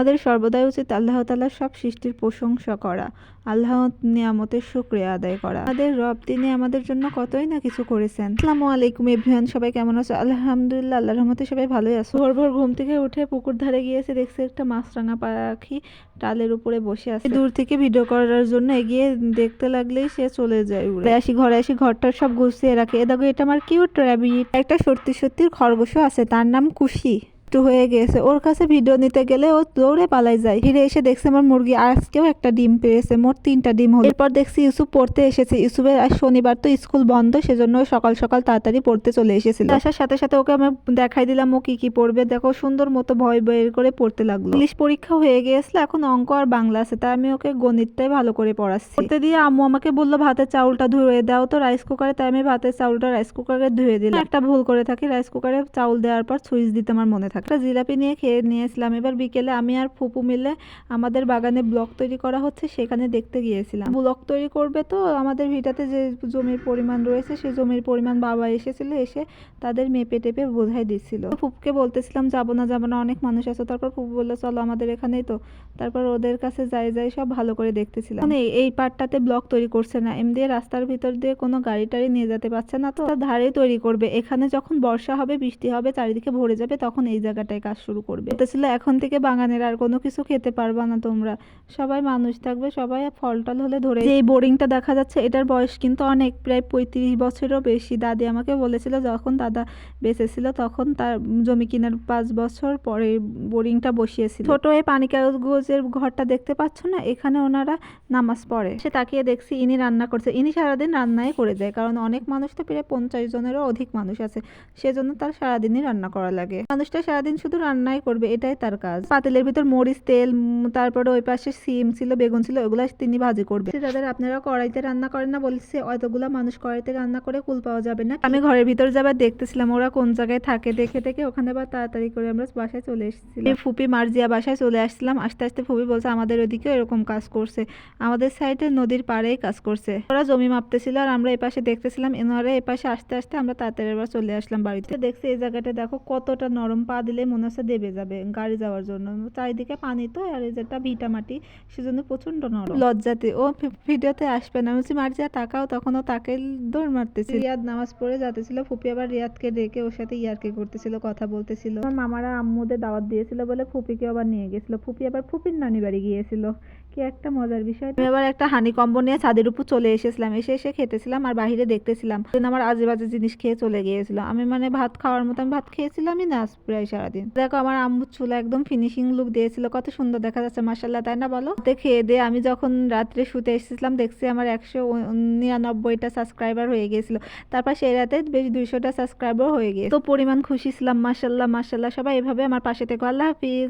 আমাদের সর্বদাই উচিত আল্লাহ তাআলার সব সৃষ্টির প্রশংসা করা আল্লাহ নিয়ামতের শুক্রিয়া আদায় করা। আমাদের রব তিনি আমাদের জন্য কতই না কিছু করেছেন। আসসালামু আলাইকুম এভরিওয়ান, সবাই কেমন আছো? আলহামদুলিল্লাহ আল্লাহ রহমতে সবাই ভালোই আছো। ভোর ভোর ঘুম থেকে উঠে পুকুর ধারে গিয়েছে, দেখছি একটা মাছরাঙা পাখি টালের উপরে বসে আছে। দূর থেকে ভিডিও করার জন্য এগিয়ে দেখতে লাগলেই সে চলে যায় উড়ে। আসি ঘরে আসি ঘরটা সব গুছিয়ে রাখে। এ দেখো, এটা আমার কিউট র্যাবিট। একটা সত্যি সত্যির খরগোশও আছে, তার নাম খুশি একটু হয়ে গেছে। ওর কাছে ভিডিও নিতে গেলে ও দৌড়ে পালাই যায়। ফিরে এসে দেখছে আমার মুরগি আজকেও একটা ডিম পেয়েছে, মোট তিনটা ডিম হলো। এরপর দেখছি ইউসুফ পড়তে এসেছে। ইউসুফের আর শনিবার, তো স্কুল বন্ধ, সেজন্য সকাল সকাল তাড়াতাড়ি পড়তে চলে এসেছিল। আসার সাথে সাথে ওকে আমি দেখাই দিলাম, ও কি কি পড়বে? দেখো, সুন্দর মতো ভয় বের করে পড়তে লাগল। ইংলিশ পরীক্ষা হয়ে গিয়েছিল, এখন অঙ্ক আর বাংলা আছে, তাই আমি ওকে গণিতটাই ভালো করে পড়াচ্ছি। পড়তে দিয়ে আম্মু আমাকে বলল, ভাতের চাউলটা ধুয়ে দাও তো রাইস কুকারে তাই আমি ভাতের চাউলটা রাইস কুকারে ধুয়ে দিলাম। একটা ভুল করে থাকি রাইস কুকারে চাউল দেওয়ার পর সুইচ দিতে আমার মনে থাকে। একটা জিলাপি নিয়ে খেয়ে নিয়েছিলাম। এবার বিকেলে আমি আর ফুপু মিলে আমাদের বাগানে ব্লক তৈরি করা হচ্ছে, সেখানে দেখতে গিয়েছিলাম। ব্লক তৈরি করবে তো আমাদের ভিটাতে যে জমির পরিমাণ রয়েছে সেই জমির পরিমাণ বাবা এসেছিল, এসে তাদের মেপে টেপে বোঝাই দিচ্ছিল। ফুপুকে বলতেছিলাম, যাব না যাব না, অনেক মানুষ আছে। তারপর ফুপু বলল, চলো আমাদের এখানেই তো। তারপর ওদের কাছে যাই যাই সব ভালো করে দেখতেছিলাম। মানে এই পার্টটাতে ব্লক তৈরি করছে না এমনি রাস্তার ভিতর দিয়ে কোনো গাড়ি টাড়ি নিয়ে যেতে পারছে না তো। ধারেই তৈরি করবে। এখানে যখন বর্ষা হবে, বৃষ্টি হবে, চারিদিকে ভরে যাবে, তখন এই জায়গাটায় কাজ শুরু করবে। বলতেছিল, এখন থেকে বাগানের আর কোনো কিছু খেতে পারবা না তোমরা। সবাই মানুষ থাকবে, সবাই ফল টল হলে ধরে এই বোরিংটা দেখা যাচ্ছে, এটার বয়স কিন্তু অনেক, প্রায় পঁয়ত্রিশ বছরেরও বেশি। দাদি আমাকে বলেছিল, যখন দাদা বেঁচে ছিল তখন তার জমি কেনার পাঁচ বছর পরে বোরিংটা বসিয়েছিল। ছোট এই পানি কাগজের ঘরটা দেখতে পাচ্ছ না? এখানে ওনারা নামাজ পড়ে। সে তাকিয়ে দেখছি, ইনি রান্না করছে। ইনি সারাদিন রান্নাই করে যায় কারণ অনেক মানুষ তো প্রায় পঞ্চাশ জনেরও অধিক মানুষ আছে। সেজন্য তার সারাদিনই রান্না করা লাগে। মানুষটা সারাদিন শুধু রান্নাই করবে, এটাই তার কাজ। পাতিলের ভিতর মরিচ, তেল তারপরে ওই পাশে সিম ছিল, বেগুন ছিল, ওগুলা তিনি ভাজি করবে। যাদের আপনারা কড়াইতে রান্না করেন না বলছে, অতগুলা মানুষ কড়াইতে রান্না করে কুল পাওয়া যাবে না। আমি ঘরের ভিতর যাবার দেখতেছিলাম, ওরা কোন জায়গায় থাকে দেখে দেখে ওখানে আবার তাড়াতাড়ি করে আমরা বাসায় চলে এসেছিলাম। ফুপি মার্জিয়া বাসায় চলে আসছিলাম, আস্তে আস্তে ফুপি বলছে, আমাদের ওদিকেও এরকম কাজ করছে। আমাদের সাইডে নদীর পাড়েই কাজ করছে। ওরা জমি মাপতেছিল আর আমরা এই পাশে দেখতেছিলাম, এনারা এই পাশে আস্তে আস্তে আমরা তাড়াতাড়ি এবার চলে আসলাম বাড়িতে। দেখছি এই জায়গাটা দেখো কতটা নরম পা দিলে মনে হচ্ছে দেবে যাবে গাড়ি যাওয়ার জন্য। চারিদিকে পানি তো আর এই যেটা ভিটা মাটি সেজন্য প্রচণ্ড নরম। লজ্জাতে ও ভিডিওতে আসবে না। বলছি মার্জিয়া তাকাও। তখন ও তাকে দৌড় মারতেছিল। রিয়াদ নামাজ পড়ে যাতেছিল ফুপি আবার রিয়াদকে ডেকে ওর সাথে ইয়ারকে করতেছিল কথা বলতেছিল। আমার মামারা আম্মুদের দাওয়াত দিয়েছিল বলে ফুপিকে আবার নিয়ে গেছিল। ফুপি আবার ফুপির নানি বাড়ি গিয়েছিল। কি একটা মজার বিষয়। আমি আবার একটা হানি কম্বো নিয়ে ছাদের উপর চলে এসেছিলাম। এসে এসে খেতেছিলাম আর বাহিরে দেখতেছিলাম। আমার আজে বাজে জিনিস খেয়ে চলে গিয়েছিল। আমি মানে ভাত খাওয়ার মতো আমি ভাত খেয়েছিলামই না প্রায় সারাদিন। দেখো আমার আম্মুর চুলা একদম ফিনিশিং লুক দিয়েছিল, কত সুন্দর দেখা যাচ্ছে মাসাল্লাহ তাই না বলো? দেখে দিয়ে আমি যখন রাত্রে শুতে এসেছিলাম, দেখছি আমার একশো নিরানব্বইটা সাবস্ক্রাইবার হয়ে গিয়েছিল। তারপর সেই রাতে বেশ দুইশোটা সাবস্ক্রাইবার হয়ে গিয়েছে। তো পরিমাণ খুশি ছিলাম মাসাল্লাহ মাসাল্লাহ সবাই এভাবে আমার পাশে থেকে, আল্লাহ হাফিজ।